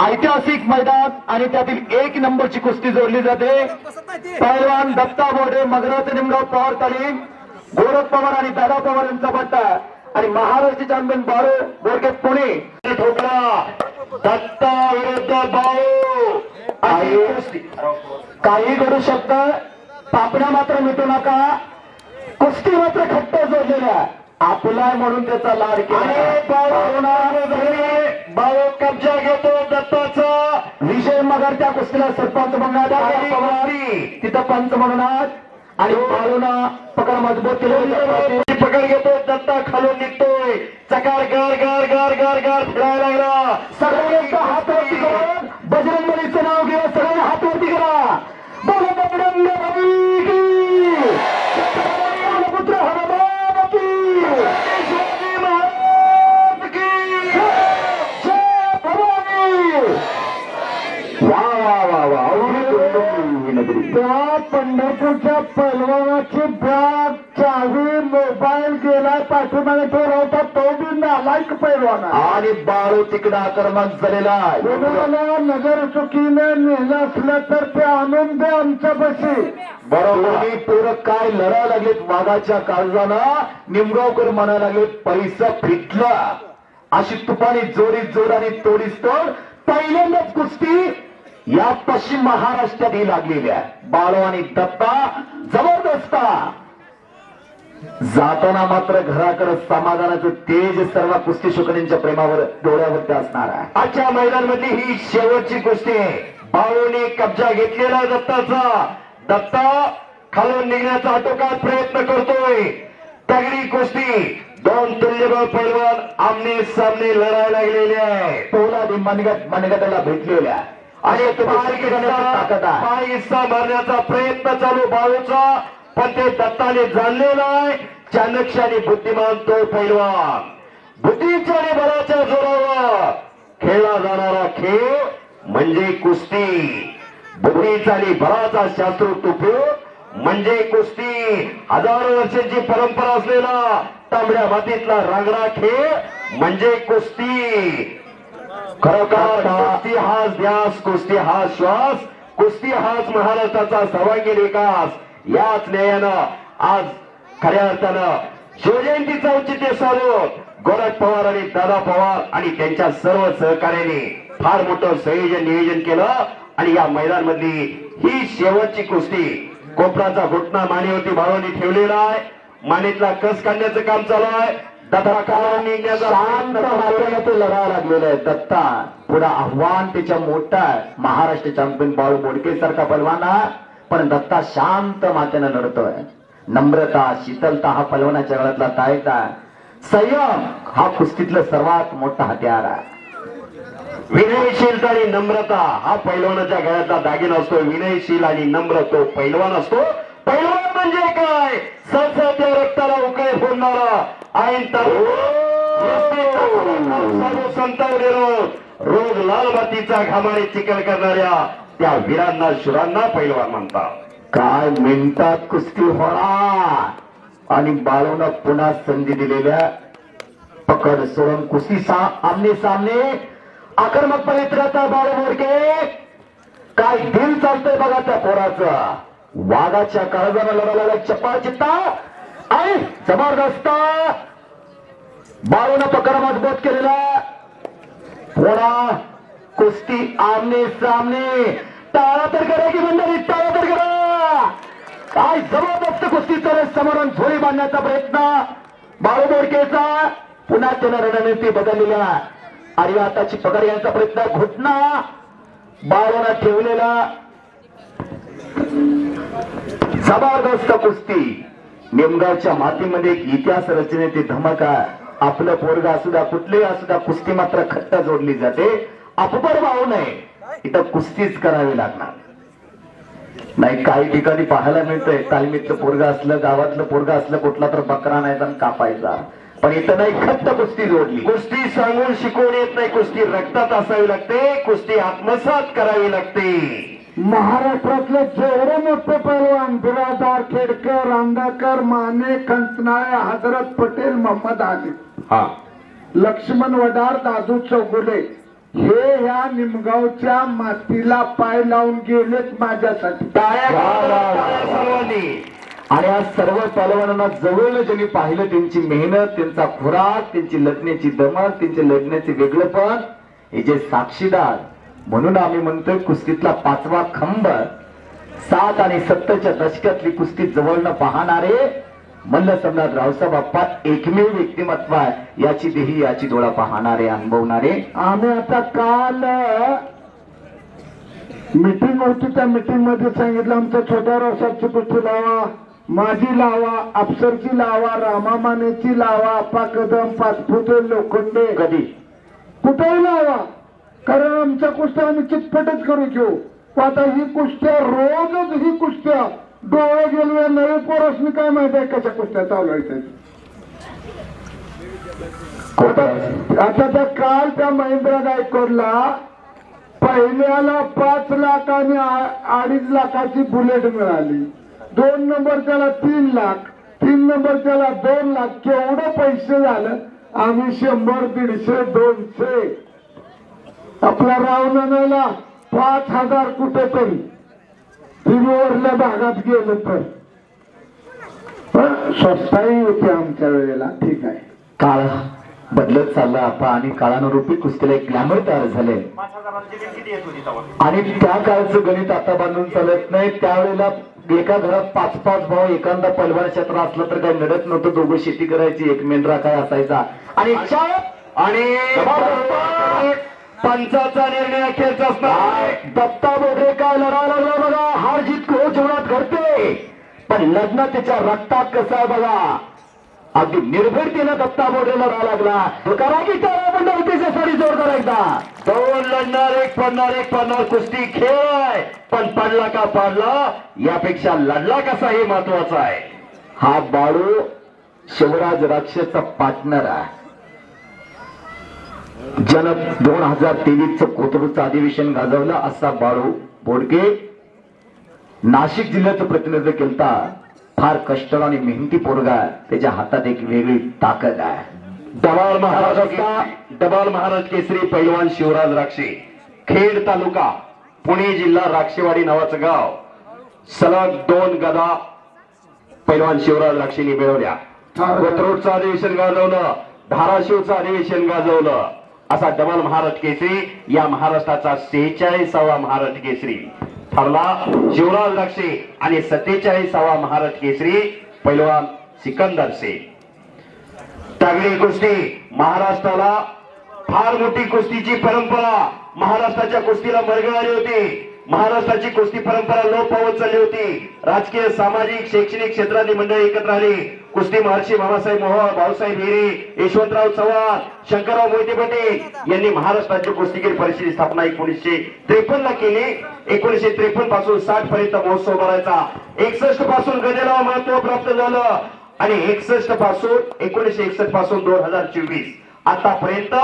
ऐतिहासिक मैदान आणि त्यातील एक नंबरची कुस्ती जोडली जाते. पहिलवान दत्ता बोर्डे मगराज निमगाव पवार तालीम गोरख पवार आणि दादा पवार यांचा पट्टा. आणि महाराष्ट्र चॅम्पियन बाळू बोरके पुणे. ठोकला. दत्ता विरुद्ध कुस्ती. काही घडू शकतं. पापण्या मात्र मिटू नका. कुस्ती मात्र खट्ट जोडलेल्या. आपला म्हणून त्याचा लाड केला. बाळू कब्जा घेतो दत्ताचा. विजय मगर त्या कुस्तीला सरपंच म्हणणार तिथं पंच म्हणणार आणि बाळूना पकड मजबूत केली. पकड घेतो दत्ता खालून निघतोय. चकार गार गार गार गार गार फिरायला लागला. सगळ्यांचा हात वरती करून. बजरंग नाव घ्या सगळ्यांनी हात वरती करा. बोला बजरंग त्या पंढरपूरच्या पलवानाची बॅग चावी मोबाईल गेला पाठीमागे तो राहता तो बी नालायक पैलवाना आणि बाळू तिकडं आक्रमक झालेला आहे. कोणाला नगर चुकीने नेलं असलं तर ते आणून दे आमच्या बशी बरोबर. पोरं काय लढा लागलेत? वाघाच्या काळजानं निमगावकर म्हणायला लागलेत पैसा फिटला. अशी तुपानी जोरीत जोर आणि तोडीस तोड. पहिल्यांदाच कुस्ती या पश्चिम महाराष्ट्रात ही लागलेली आहे. बाळू आणि दत्ता जबरदस्त. जाताना मात्र घराकडे समाधानाचं तेज सर्व कुस्ती शुकणींच्या प्रेमावर डोळ्यावरती असणार आहे. आजच्या मैदानमधली ही शेवटची कुस्ती. आहे बाळूने कब्जा घेतलेला आहे दत्ताचा. दत्ता खालून निघण्याचा आटोकात प्रयत्न करतोय. तगडी कुस्ती. दोन तुल्यबळ पैलवान आमने सामने लढायला लागलेले आहे. पोला मनगट मनगटाला भेटलेल्या. आणि पाय हिस्सा मारण्याचा प्रयत्न चालू बाळूचा पण ते दत्ताने जाणलेला आहे चाणक्य आणि बुद्धिमान तो पैलवान. बुद्धीच्या आणि बलाच्या जोरावर खेळला जाणारा खेळ म्हणजे कुस्ती. बुद्धीचा आणि बलाचा शास्त्रोक्त उपयोग म्हणजे कुस्ती. हजारो वर्षांची परंपरा असलेला तांबड्या मातीतला रांगडा खेळ म्हणजे कुस्ती. खरोखर कुस्ती हाच ध्यास कुस्ती हा श्वास कुस्ती हाच महाराष्ट्राचा सर्वांगीण विकास. याच न्यायानं आज खऱ्या अर्थानं शिवजयंतीचं औचित्य साधून गोरख पवार आणि दादा पवार आणि त्यांच्या सर्व सहकार्याने फार मोठं संयोजन नियोजन केलं आणि या मैदान मधली ही शेवटची कुस्ती कोपराचा घुटना मानेवरती भावानी ठेवलेला आहे. मानेतला कस काढण्याचं काम चालू आहे. दत्ता शांत मातेला तो लढा लागलेला आहे दत्ता पुढे आव्हान त्याच्या मोठं आहे. महाराष्ट्र चॅम्पियन बाळू बोडके सारखा पलवान पण दत्ता शांत मातेनं लढतोय नम्रता शीतलता हा पलवानाच्या गळ्यातला तायता संयम हा कुस्तीतलं सर्वात मोठा हत्यार आहे. विनयशीलता आणि नम्रता हा पैलवानाच्या गळ्यातला दागिना असतो. विनयशील आणि नम्र तो पैलवान असतो. पैलवान म्हणजे काय सध्या रक्ताला उकळे फोडणारा ऐन संतावले रोग रोग लाल मातीचा घामाने चिकल करणाऱ्या त्या वीरांना शुरांना पैलवान म्हणतात. काय मिनिटात कुस्ती होणार? आणि बाळूनं पुन्हा संधी दिलेल्या पकड सोडून कुस्ती सा आमने सामने. आक्रमकपणे फिरता बाळ मोडके काय दिल चालतंय बघा त्या पोराचं. वाघाच्या काळजानं लढायला चप्पा चित्ता आणि जबरदस्त बाळून पकड मजबूत केलेला थोडा कुस्ती आमने सामने. टाळा तर करा की मंडळी टाळा तर करा. काय जबरदस्त कुस्ती चालू समोरून झोळी बांधण्याचा प्रयत्न. बाळू बोडकेचा. पुन्हा त्यानं रणनीती बदललेला आणि आताची पकड यांचा प्रयत्न. घुटना बाळूनं ठेवलेला. जबरदस्त कुस्ती. निमगावच्या मातीमध्ये एक इतिहास रचनेची धमक आपलं पोरग असू द्या कुठलेही असू द्या कुस्ती मात्र खट्ट जोडली जाते. अपबर वाहू नये. इथं कुस्तीच करावी लागणार. नाही काही ठिकाणी पाहायला मिळतंय. तालमीतलं पोरग असलं गावातलं पोरग असलं कुठला तर बकरा नाही तर कापायचा. पण इथं नाही खट्ट कुस्ती जोडली. कुस्ती सांगून शिकवून येत नाही. कुस्ती रक्तात असावी लागते. कुस्ती आत्मसात करावी लागते. महाराष्ट्रातले जेवढे मोठे पैलवान बिरादार खेडकर रांगाकर माने कंचनाळे हजरत पटेल मोहम्मद हा. लक्ष्मण वडार दादू चौगुले हे ह्या निमगावच्या मातीला पाय लावून गेलेत माझ्यासाठी. आणि आज सर्व पहलवानांना जवळ ज्यांनी पाहिलं त्यांची मेहनत त्यांचा खुराक त्यांची लढण्याची दमक त्यांचे लढण्याचे वेगळेपण हे जे साक्षीदार म्हणून आम्ही म्हणतोय कुस्तीतला पाचवा खंब सात आणि सत्तरच्या दशकातली कुस्ती जवळनं पाहणारे मल्ल सम्राट रावसाहेब बाप्पा एकमेव व्यक्तिमत्व आहे. याची देही याची डोळा पाहणारे अनुभवणारे. आम्ही आता काल मीटिंग होती त्या मीटिंगमध्ये सांगितलं आमच्या छोट्या रसाची कुस्ती लावा माझी लावा अफसरची लावा रामामानेची लावा अप्पा कदम पाचफुटे लोखंडे. कधी? कुठेही लावा. कारण आमच्या कुस्त्या आम्ही कितपटच करू घेऊ हो. आता ही कुस्त्या रोजच ही कुस्त्या डोळे गेले नवे पोरसनी काय माहिती आहे कशा कुस्त्या चालवायच्या आता त्या काल त्या महिंद्रा गायकवाडला पहिल्याला पाच लाख आणि अडीच लाखाची बुलेट मिळाली. दोन नंबर त्याला तीन लाख तीन नंबर त्याला दोन लाख केवढं पैसे झालं? आम्ही शंभर दीडशे दोनशे. आपल्या रावणाला पाच हजार कुठे तरी भागात गेलं तर. पण स्वस्ताही होती आमच्या वेळेला ठीक आहे. काळ बदलत चालला आपा आणि काळानुरूपी कुस्तीला एक ग्लॅमर तयार झाले. आणि त्या काळचं गणित आता बांधून चालत नाही. त्यावेळेला एका घरात पाच पाच भाऊ एखादा पलवार क्षेत्र असलं तर काही नडत नव्हतं. दोघं शेती करायची एक मेंढरा काय असायचा. आणि आणि पंचाचा निर्णय अखेरचा असणार. दत्ता बोधे काय लढायला लागला बघा. हार जीत को जीवनात घडते. पण लग्न त्याच्या रक्तात कसं आहे बघा. अगदी निर्भीडतेनं दत्ता बोर्डेला राहा लागला. करा की त्याला मंडळ जोरदार एकदा. दोन लढणार एक पडणार एक पडणार. कुस्ती खेळ आहे. पण पडला का पाडला यापेक्षा लढला कसा हे महत्वाचं आहे. हा बाळू शिवराज राक्षसचा पार्टनर आहे. ज्यानं दोन हजार तेवीसचं कोथरूडचं अधिवेशन गाजवलं असा बाळू बोडके नाशिक जिल्ह्याचं प्रतिनिधित्व केलता. फार कष्ट आणि मेहनती पोरगा. त्याच्या हातात एक वेगळी ताकद आहे. डबाल महाराष्ट्राचा डबाल महाराज केसरी पैलवान शिवराज राक्षे. खेड तालुका पुणे जिल्हा राक्षेवाडी नावाचं गाव. सलग दोन गदा पैलवान शिवराज राक्षेंनी मिळवल्या. कोथरूडचं अधिवेशन गाजवलं. धाराशिवचं अधिवेशन गाजवलं. असा डबल महाराज केसरी या महाराष्ट्राचा सेहेचाळीसावा महाराज केसरी. ठरला शिवराज राक्षे आणि सत्तेचाळीसावा महाराज केसरी पैलवान सिकंदर शेख तगडी कुस्ती महाराष्ट्राला फार मोठी कुस्तीची परंपरा महाराष्ट्राच्या कुस्तीला मरगळाली होती. महाराष्ट्राची कुस्ती परंपरा लोप पावत चालली होती. राजकीय सामाजिक शैक्षणिक क्षेत्रातली मंडळी एकत्र आली. कुस्ती महर्षी बाबासाहेब मोहोळ भाऊसाहेब हिरी यशवंतराव चव्हाण शंकरराव मोहिते पटे यांनी महाराष्ट्र राज्य कुस्तीगीर परिषदेची स्थापना एकोणीसशे त्रेपन्न ला केली. एकोणीसशे त्रेपन्नपासून साठ पर्यंत महोत्सव भरायचा. एकसष्टपासून गजेला महत्त्व प्राप्त झालं. आणि एकसष्टपासून एकोणीशे एकसष्टपासून दोन हजार चोवीस. आतापर्यंत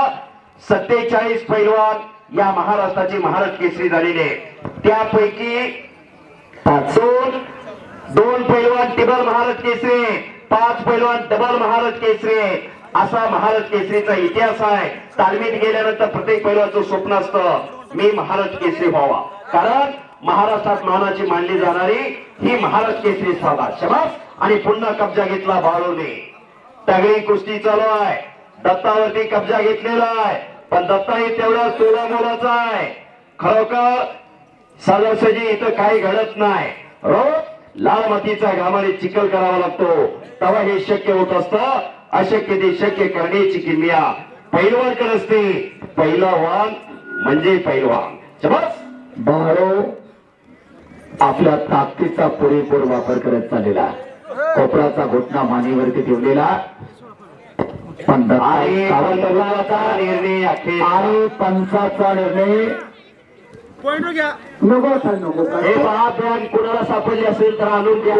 सत्तेचाळीस पैलवान या महाराष्ट्राचे महाराज केसरी झालेले त्यापैकी पाचून दोन पैलवान टिबल महाराज केसरी पाच पैलवान डबल महाराज केसरी. असा महाराज केसरीचा इतिहास आहे. तालमीत गेल्यानंतर प्रत्येक पैलवाचं स्वप्न असतं मी महाराज केसरी व्हावा. कारण महाराष्ट्रात मानाची मानली जाणारी ही महाराज केसरी स्पर्धा शबास! आणि पुन्हा कब्जा घेतला बाळूने. तगडी कुस्ती चालू आहे. दत्तावरती कब्जा घेतलेला आहे. पण दत्ता हे तेवढा सोळा मोलाचा आहे. खरोखर सदस्यजी इथं काही घडत नाही. रोज लाल मातीचा घामाने चिखल करावा लागतो. तेव्हा हे शक्य होत असतं. अशक्य ते शक्य करण्याची किमया कर असते. पहिलवान म्हणजे पैलवान. शबास! बाळो आपल्या ताकदीचा पुरेपूर वापर करत चाललेला. कोपराचा घोटणा मानेवरती ठेवलेला. अखेर आणि पंचाचा निर्णय नको साहेब, नको. हे पहा बँक कुणाला सापडली असेल तर आणून द्या.